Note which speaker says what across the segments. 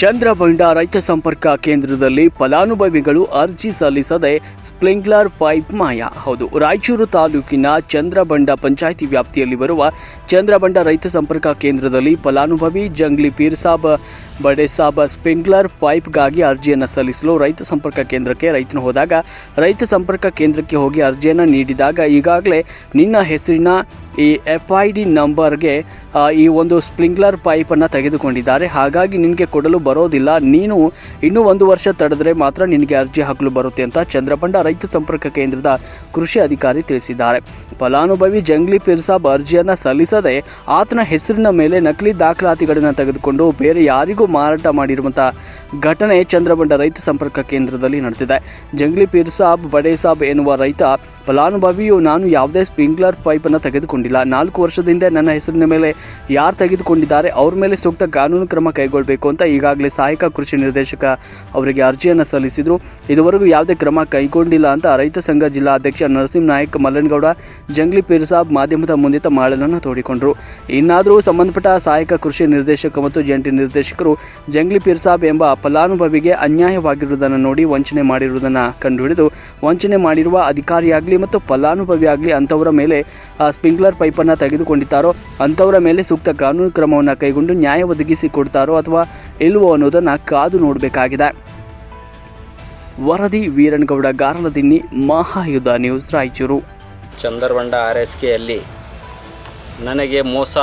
Speaker 1: ಚಂದ್ರಬಂಡ ರೈತ ಸಂಪರ್ಕ ಕೇಂದ್ರದಲ್ಲಿ ಫಲಾನುಭವಿಗಳು ಅರ್ಜಿ ಸಲ್ಲಿಸದೆ ಸ್ಪ್ರಿಂಕ್ಲರ್ ಪೈಪ್ ಮಾಯ. ಹೌದು, ರಾಯಚೂರು ತಾಲೂಕಿನ ಚಂದ್ರಬಂಡ ಪಂಚಾಯಿತಿ ವ್ಯಾಪ್ತಿಯಲ್ಲಿ ಬರುವ ಚಂದ್ರಬಂಡ ರೈತ ಸಂಪರ್ಕ ಕೇಂದ್ರದಲ್ಲಿ ಫಲಾನುಭವಿ ಜಂಗ್ಲಿ ಪೀರ್ಸಾಬ್ ಬಡೆಸಾಬ್ ಸ್ಪ್ರಿಂಕ್ಲರ್ ಪೈಪ್ಗಾಗಿ ಅರ್ಜಿಯನ್ನು ಸಲ್ಲಿಸಲು ರೈತ ಸಂಪರ್ಕ ಕೇಂದ್ರಕ್ಕೆ ರೈತನು ಹೋದಾಗ ರೈತ ಸಂಪರ್ಕ ಕೇಂದ್ರಕ್ಕೆ ಹೋಗಿ ಅರ್ಜಿಯನ್ನು ನೀಡಿದಾಗ ಈಗಾಗಲೇ ನಿನ್ನ ಹೆಸರಿನ ಈ ಎಫ್ ಐ ಡಿ ನಂಬರ್ಗೆ ಈ ಒಂದು ಸ್ಪ್ರಿಂಕ್ಲರ್ ಪೈಪನ್ನು ತೆಗೆದುಕೊಂಡಿದ್ದಾರೆ. ಹಾಗಾಗಿ ನಿನಗೆ ಕೊಡಲು ಬರೋದಿಲ್ಲ. ನೀನು ಇನ್ನೂ ಒಂದು ವರ್ಷ ತಡೆದರೆ ಮಾತ್ರ ನಿನಗೆ ಅರ್ಜಿ ಹಾಕಲು ಬರುತ್ತೆ ಅಂತ ಚಂದ್ರಬಂಡ ರೈತ ಸಂಪರ್ಕ ಕೇಂದ್ರದ ಕೃಷಿ ಅಧಿಕಾರಿ ತಿಳಿಸಿದ್ದಾರೆ. ಫಲಾನುಭವಿ ಜಂಗ್ಲಿ ಪಿರ್ಸಾಬ್ ಅರ್ಜಿಯನ್ನು ಸಲ್ಲಿಸದೆ ಆತನ ಹೆಸರಿನ ಮೇಲೆ ನಕಲಿ ದಾಖಲಾತಿಗಳನ್ನು ತೆಗೆದುಕೊಂಡು ಬೇರೆ ಯಾರಿಗೂ ಮಾರಾಟ ಮಾಡಿರುವಂಥ ಘಟನೆ ಚಂದ್ರಬಂಡ ರೈತ ಸಂಪರ್ಕ ಕೇಂದ್ರದಲ್ಲಿ ನಡೆದಿದೆ. ಜಂಗ್ಲಿ ಬಡೇ ಸಾಬ್ ಎನ್ನುವ ರೈತ ಫಲಾನುಭವಿಯು ನಾನು ಯಾವುದೇ ಸ್ಪ್ರಿಂಕ್ಲರ್ ಪೈಪನ್ನು ತೆಗೆದುಕೊಂಡಿಲ್ಲ. ನಾಲ್ಕು ವರ್ಷದಿಂದ ನನ್ನ ಹೆಸರಿನ ಮೇಲೆ ಯಾರು ತೆಗೆದುಕೊಂಡಿದ್ದಾರೆ, ಅವ್ರ ಮೇಲೆ ಸೂಕ್ತ ಕಾನೂನು ಕ್ರಮ ಕೈಗೊಳ್ಳಬೇಕು ಅಂತ ಈಗಾಗಲೇ ಸಹಾಯಕ ಕೃಷಿ ನಿರ್ದೇಶಕ ಅವರಿಗೆ ಅರ್ಜಿಯನ್ನು ಸಲ್ಲಿಸಿದ್ರು. ಇದುವರೆಗೂ ಯಾವುದೇ ಕ್ರಮ ಕೈಗೊಂಡಿಲ್ಲ ಅಂತ ರೈತ ಸಂಘ ಜಿಲ್ಲಾಧ್ಯಕ್ಷ ನರಸಿಂಹ ನಾಯಕ್ ಮಲ್ಲನಗೌಡ ಜಂಗ್ಲಿ ಪೀರ್ಸಾಬ್ ಮಾಧ್ಯಮದ ಮುಂದಿತ ಮಾಡಲನ್ನು ತೋಡಿಕೊಂಡರು. ಇನ್ನಾದರೂ ಸಂಬಂಧಪಟ್ಟ ಸಹಾಯಕ ಕೃಷಿ ನಿರ್ದೇಶಕ ಮತ್ತು ಜಂಟಿ ನಿರ್ದೇಶಕರು ಜಂಗ್ಲಿ ಪಿರ್ಸಾಬ್ ಎಂಬ ಫಲಾನುಭವಿಗೆ ಅನ್ಯಾಯವಾಗಿರುವುದನ್ನು ನೋಡಿ ವಂಚನೆ ಮಾಡಿರುವುದನ್ನು ಕಂಡುಹಿಡಿದು ವಂಚನೆ ಮಾಡಿರುವ ಅಧಿಕಾರಿಯಾಗಲಿ ಮತ್ತು ಫಲಾನುಭವಿ ಆಗಲಿ ಅಂಥವರ ಮೇಲೆ, ಆ ಸ್ಪ್ರಿಂಕ್ಲರ್ ಪೈಪನ್ನು ತೆಗೆದುಕೊಂಡಿದ್ದಾರೋ, ಅಂಥವರ ಮೇಲೆ ಸೂಕ್ತ ಕಾನೂನು ಕ್ರಮವನ್ನು ಕೈಗೊಂಡು ನ್ಯಾಯ ಒದಗಿಸಿ ಕೊಡ್ತಾರೋ ಅಥವಾ ಇಲ್ಲವೋ ಅನ್ನೋದನ್ನು ಕಾದು ನೋಡಬೇಕಾಗಿದೆ. ವರದಿ Veeranagouda Garaladinni Mahayudha news, Raichur.
Speaker 2: Chandarwanda R S ಕೆಯಲ್ಲಿ ನನಗೆ ಮೋಸ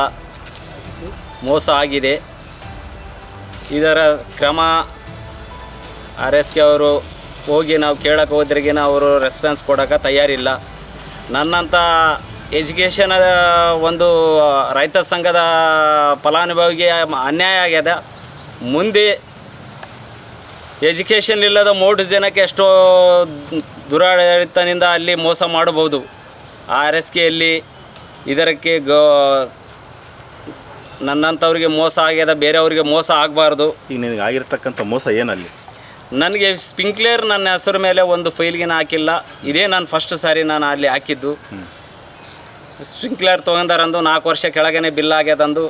Speaker 2: ಮೋಸ ಆಗಿದೆ. ಇದರ ಕ್ರಮ ಆರ್ ಎಸ್ ಕೆ ಅವರು ಹೋಗಿ ನಾವು ಕೇಳಕ್ಕೆ ಹೋದ್ರಿಗಿನ ಅವರು ರೆಸ್ಪಾನ್ಸ್ ಕೊಡೋಕೆ ತಯಾರಿಲ್ಲ. ನನ್ನಂಥ ಎಜುಕೇಷನ್ ಒಂದು ರೈತ ಸಂಘದ ಫಲಾನುಭವಿಗೆ ಅನ್ಯಾಯ ಆಗ್ಯದ. ಮುಂದೆ ಎಜುಕೇಷನ್ ಇಲ್ಲದ ಮೂರು ಜನಕ್ಕೆ ಎಷ್ಟೋ ದುರಾಡಳಿತದಿಂದ ಅಲ್ಲಿ ಮೋಸ ಮಾಡಬಹುದು. ಆರ್ ಎಸ್ ಕೆಯಲ್ಲಿ ಇದಕ್ಕೆ ಗೋ ನನ್ನಂಥವ್ರಿಗೆ ಮೋಸ ಆಗ್ಯದ ಬೇರೆಯವ್ರಿಗೆ ಮೋಸ ಆಗಬಾರ್ದು.
Speaker 3: ಈಗ ನಿನಗೆ ಆಗಿರ್ತಕ್ಕಂಥ ಮೋಸ ಏನಲ್ಲಿ?
Speaker 2: ನನಗೆ ಸ್ಪಿಂಕ್ಲೇರ್ ನನ್ನ ಹೆಸರು ಮೇಲೆ ಒಂದು ಫೈಲ್ಗಿನ ಹಾಕಿಲ್ಲ. ಇದೇ ನಾನು ಫಸ್ಟ್ ಸಾರಿ ನಾನು ಅಲ್ಲಿ ಹಾಕಿದ್ದು. ಸ್ಪ್ರಿಂಕ್ಲರ್ ತೊಗೊಂಡಾರಂದು ನಾಲ್ಕು ವರ್ಷ ಕೆಳಗನೆ ಬಿಲ್ ಆಗ್ಯದಂದು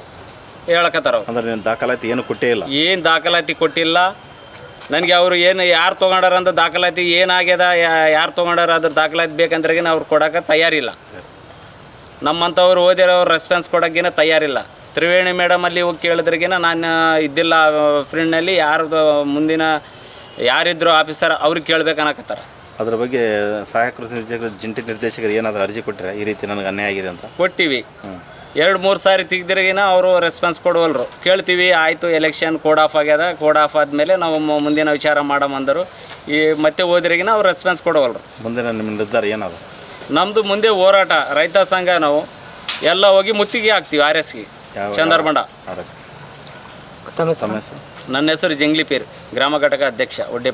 Speaker 2: ಹೇಳಕತ್ತಾರ
Speaker 3: ಅಂದ್ರೆ ನೀನು ದಾಖಲಾತಿ ಏನು ಕೊಟ್ಟೇ ಇಲ್ಲ?
Speaker 2: ಏನು ದಾಖಲಾತಿ ಕೊಟ್ಟಿಲ್ಲ. ನನಗೆ ಅವರು ಏನು ಯಾರು ತೊಗೊಂಡಾರ ಅಂತ ದಾಖಲಾತಿ ಏನಾಗ್ಯದ ಯಾರು ತೊಗೊಂಡಾರ ಅದ್ರ ದಾಖಲಾತಿ ಬೇಕಂದ್ರೆಗಿನ ಅವ್ರು ಕೊಡೋಕೆ ತಯಾರಿಲ್ಲ. ನಮ್ಮಂಥವ್ರು ಓದಿರೋರು ರೆಸ್ಪಾನ್ಸ್ ಕೊಡೋಕ್ಕಿನ ತಯಾರಿಲ್ಲ. ತ್ರಿವೇಣಿ ಮೇಡಮ್ ಅಲ್ಲಿ ಹೋಗಿ ಕೇಳಿದ್ರಿಗಿನ ನಾನು ಇದ್ದಿಲ್ಲ ಫ್ರೆಂಡ್ನಲ್ಲಿ ಯಾರ್ದು ಮುಂದಿನ ಯಾರಿದ್ರು ಆಫೀಸರ್ ಅವ್ರಿಗೆ ಕೇಳ್ಬೇಕನ್ನಕತ್ತಾರ.
Speaker 3: ಅದ್ರ ಬಗ್ಗೆ ಸಹಾಯಕ ನಿರ್ದೇಶಕರು ಜಂಟಿ ನಿರ್ದೇಶಕರು ಏನಾದರೂ ಅರ್ಜಿ ಕೊಟ್ಟರೆ ಈ ರೀತಿ ನನಗೆ ಅನ್ಯಾಯ ಆಗಿದೆ ಅಂತ?
Speaker 2: ಕೊಟ್ಟಿವಿ. ಎರಡು ಮೂರು ಸಾರಿ ತೆಗ್ದಿರಗಿನ ಅವರು ರೆಸ್ಪಾನ್ಸ್ ಕೊಡುವಲ್ರು. ಕೇಳ್ತೀವಿ ಆಯಿತು ಎಲೆಕ್ಷನ್ ಕೋಡ್ ಆಫ್ ಆಗ್ಯದ ಕೋಡ್ ಆಫ್ ಆದಮೇಲೆ ನಾವು ಮುಂದಿನ ವಿಚಾರ ಮಾಡಮಂದರು ಈ ಮತ್ತೆ ಹೋದ್ರಿಗಿನ ಅವ್ರು ರೆಸ್ಪಾನ್ಸ್ ಕೊಡವಲ್ರು.
Speaker 3: ಮುಂದಿನ ನಿಮ್ಮ ನಿರ್ಧಾರ ಏನಾದ್ರು?
Speaker 2: ನಮ್ಮದು ಮುಂದೆ ಹೋರಾಟ ರೈತ ಸಂಘ ನಾವು ಎಲ್ಲ ಹೋಗಿ ಮುತ್ತಿಗೆ ಹಾಕ್ತೀವಿ ಆರ್ ಎಸ್ಗೆ
Speaker 3: ಆರ್ ಎಸ್
Speaker 2: ನನ್ನ ಹೆಸರು ಜಂಗ್ಲಿ ಪೀರ್ ಗ್ರಾಮ ಘಟಕ ಅಧ್ಯಕ್ಷ ಒಡ್ಡೆ